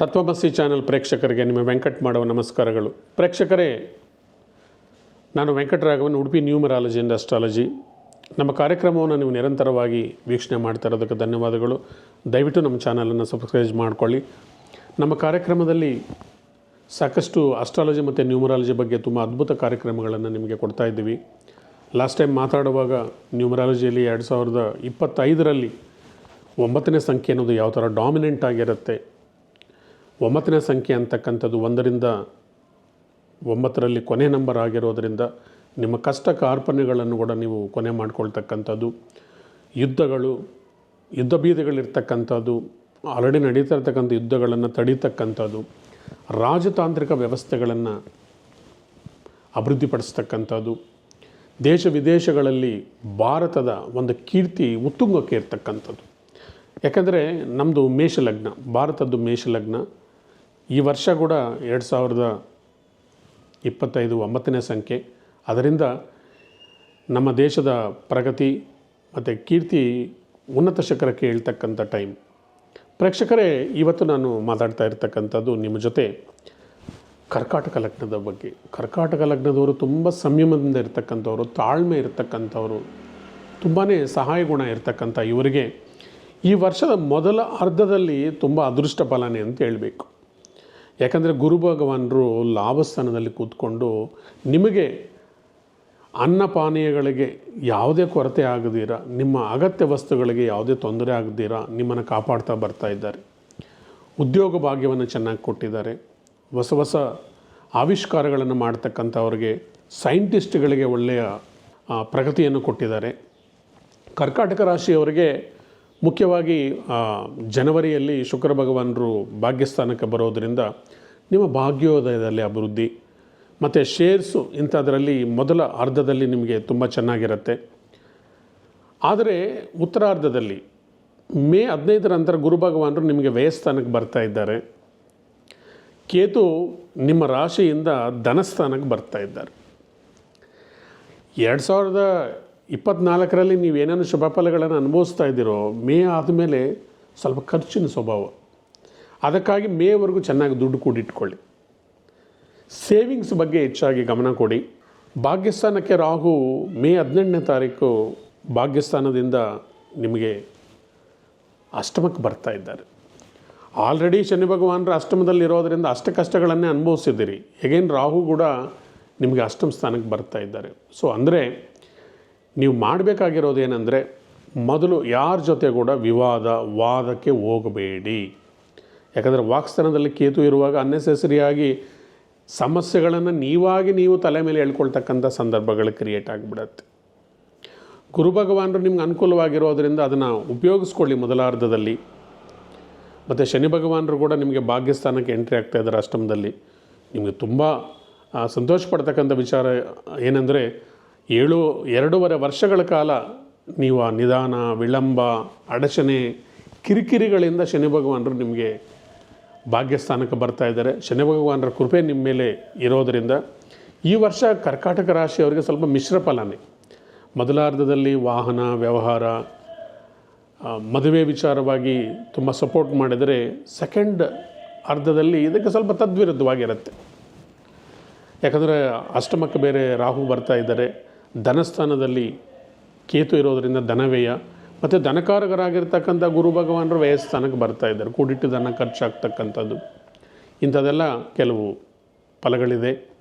ತತ್ವಮಸಿ ಚಾನೆಲ್ ಪ್ರೇಕ್ಷಕರಿಗೆ ನಿಮ್ಮ ವೆಂಕಟ್ ಮಾಡುವ ನಮಸ್ಕಾರಗಳು. ಪ್ರೇಕ್ಷಕರೇ, ನಾನು Venkataraghavan, Udupi numerology and astrology. ನಮ್ಮ ಕಾರ್ಯಕ್ರಮವನ್ನು ನೀವು ನಿರಂತರವಾಗಿ ವೀಕ್ಷಣೆ ಮಾಡ್ತಾ ಇರೋದಕ್ಕೆ ಧನ್ಯವಾದಗಳು. ದಯವಿಟ್ಟು ನಮ್ಮ ಚಾನಲನ್ನು ಸಬ್ಸ್ಕ್ರೈಬ್ ಮಾಡಿಕೊಳ್ಳಿ. ನಮ್ಮ ಕಾರ್ಯಕ್ರಮದಲ್ಲಿ ಸಾಕಷ್ಟು ಅಸ್ಟ್ರಾಲಜಿ ಮತ್ತು ನ್ಯೂಮರಾಲಜಿ ಬಗ್ಗೆ ತುಂಬ ಅದ್ಭುತ ಕಾರ್ಯಕ್ರಮಗಳನ್ನು ನಿಮಗೆ ಕೊಡ್ತಾ ಇದ್ದೀವಿ. ಲಾಸ್ಟ್ ಟೈಮ್ ಮಾತಾಡುವಾಗ ನ್ಯೂಮರಾಲಜಿಯಲ್ಲಿ ಎರಡು ಸಾವಿರದ ಇಪ್ಪತ್ತೈದರಲ್ಲಿ ಒಂಬತ್ತನೇ ಸಂಖ್ಯೆ ಅನ್ನೋದು ಯಾವ ಥರ ಡಾಮಿನೆಂಟ್ ಆಗಿರುತ್ತೆ ಒಂಬತ್ತನೇ ಸಂಖ್ಯೆ ಅಂತಕ್ಕಂಥದ್ದು ಒಂದರಿಂದ ಒಂಬತ್ತರಲ್ಲಿ ಕೊನೆ ನಂಬರ್ ಆಗಿರೋದರಿಂದ ನಿಮ್ಮ ಕಷ್ಟ ಕಾರ್ಪಣ್ಯಗಳನ್ನು ಕೂಡ ನೀವು ಕೊನೆ ಮಾಡ್ಕೊಳ್ತಕ್ಕಂಥದ್ದು. ಯುದ್ಧಗಳು, ಯುದ್ಧ ಬೀದಿಗಳಿರ್ತಕ್ಕಂಥದ್ದು ಆಲ್ರೆಡಿ ನಡೀತಾ ಇರ್ತಕ್ಕಂಥ ಯುದ್ಧಗಳನ್ನು ತಡೀತಕ್ಕಂಥದ್ದು, ರಾಜತಾಂತ್ರಿಕ ವ್ಯವಸ್ಥೆಗಳನ್ನು ಅಭಿವೃದ್ಧಿಪಡಿಸ್ತಕ್ಕಂಥದ್ದು, ದೇಶ ವಿದೇಶಗಳಲ್ಲಿ ಭಾರತದ ಒಂದು ಕೀರ್ತಿ ಉತ್ತುಂಗಕ್ಕೆ ಇರ್ತಕ್ಕಂಥದ್ದು. ಯಾಕಂದರೆ ನಮ್ಮದು ಮೇಷಲಗ್ನ, ಭಾರತದ್ದು ಮೇಷಲಗ್ನ ಈ ವರ್ಷ ಕೂಡ ಎರಡು ಸಾವಿರದ ಇಪ್ಪತ್ತೈದು ಒಂಬತ್ತನೇ ಸಂಖ್ಯೆ. ಅದರಿಂದ ನಮ್ಮ ದೇಶದ ಪ್ರಗತಿ ಮತ್ತು ಕೀರ್ತಿ ಉನ್ನತ ಶಿಖರಕ್ಕೆ ಹೇಳ್ತಕ್ಕಂಥ ಟೈಮ್. ಪ್ರೇಕ್ಷಕರೇ, ಇವತ್ತು ನಾನು ಮಾತಾಡ್ತಾ ಇರ್ತಕ್ಕಂಥದ್ದು ನಿಮ್ಮ ಜೊತೆ ಕರ್ಕಾಟಕ ಲಗ್ನದ ಬಗ್ಗೆ. ಕರ್ಕಾಟಕ ಲಗ್ನದವರು ತುಂಬ ಸಂಯಮದಿಂದ ಇರ್ತಕ್ಕಂಥವ್ರು, ತಾಳ್ಮೆ ಇರ್ತಕ್ಕಂಥವ್ರು ತುಂಬಾ ಸಹಾಯ ಗುಣ ಇರ್ತಕ್ಕಂಥ ಇವರಿಗೆ ಈ ವರ್ಷದ ಮೊದಲ ಅರ್ಧದಲ್ಲಿ ತುಂಬ ಅದೃಷ್ಟ ಫಲನೆ ಅಂತ ಹೇಳಬೇಕು. ಯಾಕಂದರೆ ಗುರು ಭಗವಾನರು ಲಾಭಸ್ಥಾನದಲ್ಲಿ ಕೂತ್ಕೊಂಡು ನಿಮಗೆ ಅನ್ನಪಾನೀಯಗಳಿಗೆ ಯಾವುದೇ ಕೊರತೆ ಆಗದಿರ, ನಿಮ್ಮ ಅಗತ್ಯ ವಸ್ತುಗಳಿಗೆ ಯಾವುದೇ ತೊಂದರೆ ಆಗದಿರ, ನಿಮ್ಮನ್ನು ಕಾಪಾಡ್ತಾ ಬರ್ತಾ ಇದ್ದಾರೆ. ಉದ್ಯೋಗ ಭಾಗ್ಯವನ್ನು ಚೆನ್ನಾಗಿ ಕೊಟ್ಟಿದ್ದಾರೆ. ಹೊಸ ಹೊಸ ಆವಿಷ್ಕಾರಗಳನ್ನು ಮಾಡ್ತಕ್ಕಂಥವ್ರಿಗೆ, ಸೈಂಟಿಸ್ಟ್ಗಳಿಗೆ ಒಳ್ಳೆಯ ಪ್ರಗತಿಯನ್ನು ಕೊಟ್ಟಿದ್ದಾರೆ. ಕರ್ಕಾಟಕ ರಾಶಿಯವರಿಗೆ ಮುಖ್ಯವಾಗಿ ಜನವರಿಯಲ್ಲಿ ಶುಕ್ರ ಭಗವಾನರು ಭಾಗ್ಯಸ್ಥಾನಕ್ಕೆ ಬರೋದರಿಂದ ನಿಮ್ಮ ಭಾಗ್ಯೋದಯದಲ್ಲಿ ಅಭಿವೃದ್ಧಿ, ಮತ್ತು ಶೇರ್ಸು ಇಂಥದ್ರಲ್ಲಿ ಮೊದಲ ಅರ್ಧದಲ್ಲಿ ನಿಮಗೆ ತುಂಬ ಚೆನ್ನಾಗಿರುತ್ತೆ. ಆದರೆ ಉತ್ತರಾರ್ಧದಲ್ಲಿ ಮೇ ಹದಿನೈದರ ನಂತರ ಗುರು ಭಗವಾನರು ನಿಮಗೆ ವ್ಯಯಸ್ಥಾನಕ್ಕೆ ಬರ್ತಾ ಇದ್ದಾರೆ. ಕೇತು ನಿಮ್ಮ ರಾಶಿಯಿಂದ ಧನಸ್ಥಾನಕ್ಕೆ ಬರ್ತಾ ಇದ್ದಾರೆ. ಎರಡು ಸಾವಿರದ ಇಪ್ಪತ್ತ್ನಾಲ್ಕರಲ್ಲಿ ನೀವು ಏನೇನು ಶುಭ ಫಲಗಳನ್ನು ಅನುಭವಿಸ್ತಾ ಇದ್ದೀರೋ ಮೇ ಆದಮೇಲೆ ಸ್ವಲ್ಪ ಖರ್ಚಿನ ಸ್ವಭಾವ. ಅದಕ್ಕಾಗಿ ಮೇವರೆಗೂ ಚೆನ್ನಾಗಿ ದುಡ್ಡು ಕೂಡಿಟ್ಕೊಳ್ಳಿ. ಸೇವಿಂಗ್ಸ್ ಬಗ್ಗೆ ಹೆಚ್ಚಾಗಿ ಗಮನ ಕೊಡಿ. ಭಾಗ್ಯಸ್ಥಾನಕ್ಕೆ ರಾಹು ಮೇ ಹದಿನೆಂಟನೇ ತಾರೀಕು ಭಾಗ್ಯಸ್ಥಾನದಿಂದ ನಿಮಗೆ ಅಷ್ಟಮಕ್ಕೆ ಬರ್ತಾ ಇದ್ದಾರೆ. ಆಲ್ರೆಡಿ ಶನಿ ಭಗವಾನರ ಅಷ್ಟಮದಲ್ಲಿರೋದರಿಂದ ಅಷ್ಟ ಕಷ್ಟಗಳನ್ನೇ ಅನುಭವಿಸಿದ್ದೀರಿ. ಹೇಗೇನು ರಾಹು ಕೂಡ ನಿಮಗೆ ಅಷ್ಟಮ ಸ್ಥಾನಕ್ಕೆ ಬರ್ತಾ ಇದ್ದಾರೆ. ಸೊ ಅಂದರೆ ನೀವು ಮಾಡಬೇಕಾಗಿರೋದು ಏನಂದರೆ, ಮೊದಲು ಯಾರ ಜೊತೆ ಕೂಡ ವಿವಾದ, ವಾದಕ್ಕೆ ಹೋಗಬೇಡಿ. ಯಾಕಂದರೆ ವಾಕ್ಸ್ಥಾನದಲ್ಲಿ ಕೇತು ಇರುವಾಗ ಅನ್ನೆಸೆಸರಿಯಾಗಿ ಸಮಸ್ಯೆಗಳನ್ನು ನೀವಾಗಿ ನೀವು ತಲೆ ಮೇಲೆ ಹೇಳ್ಕೊಳ್ತಕ್ಕಂಥ ಸಂದರ್ಭಗಳು ಕ್ರಿಯೇಟ್ ಆಗಿಬಿಡತ್ತೆ. ಗುರು ಭಗವಾನರು ನಿಮ್ಗೆ ಅನುಕೂಲವಾಗಿರೋದರಿಂದ ಅದನ್ನು ಉಪಯೋಗಿಸ್ಕೊಳ್ಳಿ ಮೊದಲಾರ್ಧದಲ್ಲಿ. ಮತ್ತು ಶನಿ ಭಗವಾನರು ಕೂಡ ನಿಮಗೆ ಭಾಗ್ಯಸ್ಥಾನಕ್ಕೆ ಎಂಟ್ರಿ ಆಗ್ತಾ ಇದ್ದಾರೆ ಅಷ್ಟಮದಲ್ಲಿ. ನಿಮಗೆ ತುಂಬ ಸಂತೋಷ ಪಡ್ತಕ್ಕಂಥ ವಿಚಾರ ಏನಂದರೆ ಏಳು, ಎರಡೂವರೆ ವರ್ಷಗಳ ಕಾಲ ನೀವು ಆ ನಿಧಾನ, ವಿಳಂಬ, ಅಡಚಣೆ, ಕಿರಿಕಿರಿಗಳಿಂದ ಶನಿ ಭಗವಾನರು ನಿಮಗೆ ಭಾಗ್ಯಸ್ಥಾನಕ್ಕೆ ಬರ್ತಾ ಇದ್ದಾರೆ. ಶನಿ ಭಗವಾನರ ಕೃಪೆ ನಿಮ್ಮ ಮೇಲೆ ಇರೋದರಿಂದ ಈ ವರ್ಷ ಕರ್ಕಾಟಕ ರಾಶಿಯವರಿಗೆ ಸ್ವಲ್ಪ ಮಿಶ್ರ ಫಲನೇ. ಮೊದಲಾರ್ಧದಲ್ಲಿ ವಾಹನ, ವ್ಯವಹಾರ ಮದುವೆ ವಿಚಾರವಾಗಿ ತುಂಬ ಸಪೋರ್ಟ್ ಮಾಡಿದರೆ ಸೆಕೆಂಡ್ ಅರ್ಧದಲ್ಲಿ ಇದಕ್ಕೆ ಸ್ವಲ್ಪ ತದ್ವಿರುದ್ಧವಾಗಿರುತ್ತೆ. ಯಾಕಂದರೆ ಅಷ್ಟಮಕ್ಕೆ ಬೇರೆ ರಾಹು ಬರ್ತಾ ಇದ್ದಾರೆ. ಧನಸ್ಥಾನದಲ್ಲಿ ಕೇತು ಇರೋದರಿಂದ ಧನವ್ಯಯ, ಮತ್ತು ಧನಕಾರಕರಾಗಿರ್ತಕ್ಕಂಥ ಗುರು ಭಗವಾನರು ವ್ಯಯಸ್ಥಾನಕ್ಕೆ ಬರ್ತಾ ಇದ್ದಾರೆ. ಕೂಡಿಟ್ಟು ಧನ ಖರ್ಚಾಗ್ತಕ್ಕಂಥದ್ದು. ಇಂಥದೆಲ್ಲ ಕೆಲವು ಫಲಗಳಿದೆ.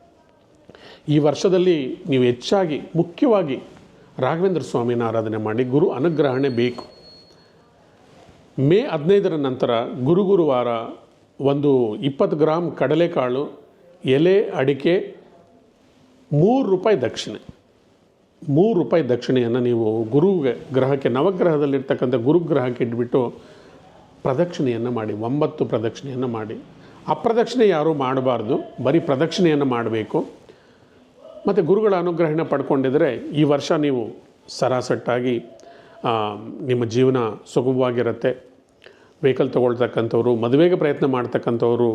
ಈ ವರ್ಷದಲ್ಲಿ ನೀವು ಹೆಚ್ಚಾಗಿ, ಮುಖ್ಯವಾಗಿ ರಾಘವೇಂದ್ರ ಸ್ವಾಮಿನ ಆರಾಧನೆ ಮಾಡಿ, ಗುರು ಅನುಗ್ರಹಣೆ ಬೇಕು. ಮೇ ಹದಿನೈದರ ನಂತರ ಗುರು ಗುರುವಾರ ಒಂದು ಇಪ್ಪತ್ತು ಗ್ರಾಮ್ ಕಡಲೆಕಾಳು ಎಲೆ ಅಡಿಕೆ ಮೂರು ರೂಪಾಯಿ ದಕ್ಷಿಣೆ. ಮೂರು ರೂಪಾಯಿ ದಕ್ಷಿಣೆಯನ್ನು ನೀವು ಗುರು ಗ್ರಹಕ್ಕೆ, ನವಗ್ರಹದಲ್ಲಿರ್ತಕ್ಕಂಥ ಗುರುಗ್ರಹಕ್ಕೆ ಇಟ್ಬಿಟ್ಟು ಪ್ರದಕ್ಷಿಣೆಯನ್ನು ಮಾಡಿ, ಒಂಬತ್ತು ಪ್ರದಕ್ಷಿಣೆಯನ್ನು ಮಾಡಿ. ಅಪ್ರದಕ್ಷಿಣೆ ಯಾರೂ ಮಾಡಬಾರ್ದು, ಬರೀ ಪ್ರದಕ್ಷಿಣೆಯನ್ನು ಮಾಡಬೇಕು. ಮತ್ತು ಗುರುಗಳ ಅನುಗ್ರಹಣ ಪಡ್ಕೊಂಡಿದ್ದರೆ ಈ ವರ್ಷ ನೀವು ಸರಾಸಟ್ಟಾಗಿ ನಿಮ್ಮ ಜೀವನ ಸುಗಮವಾಗಿರುತ್ತೆ. ವೆಹಿಕಲ್ ತೊಗೊಳ್ತಕ್ಕಂಥವ್ರು, ಮದುವೆಗೆ ಪ್ರಯತ್ನ ಮಾಡ್ತಕ್ಕಂಥವ್ರು,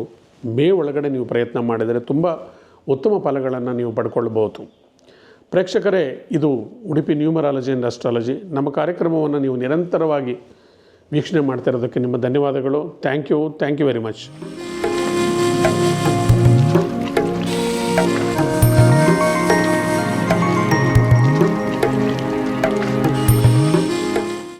ಮೇ ಒಳಗಡೆ ನೀವು ಪ್ರಯತ್ನ ಮಾಡಿದರೆ ತುಂಬ ಉತ್ತಮ ಫಲಗಳನ್ನು ನೀವು ಪಡ್ಕೊಳ್ಬೋದು. ಪ್ರೇಕ್ಷಕರೇ, ಇದು ಉಡುಪಿ ನ್ಯೂಮರಾಲಜಿ ಆ್ಯಂಡ್ ಅಸ್ಟ್ರಾಲಜಿ. ನಮ್ಮ ಕಾರ್ಯಕ್ರಮವನ್ನು ನೀವು ನಿರಂತರವಾಗಿ ವೀಕ್ಷಣೆ ಮಾಡ್ತಾ ಇರೋದಕ್ಕೆ ನಿಮ್ಮ ಧನ್ಯವಾದಗಳು. Thank you. Thank you very much.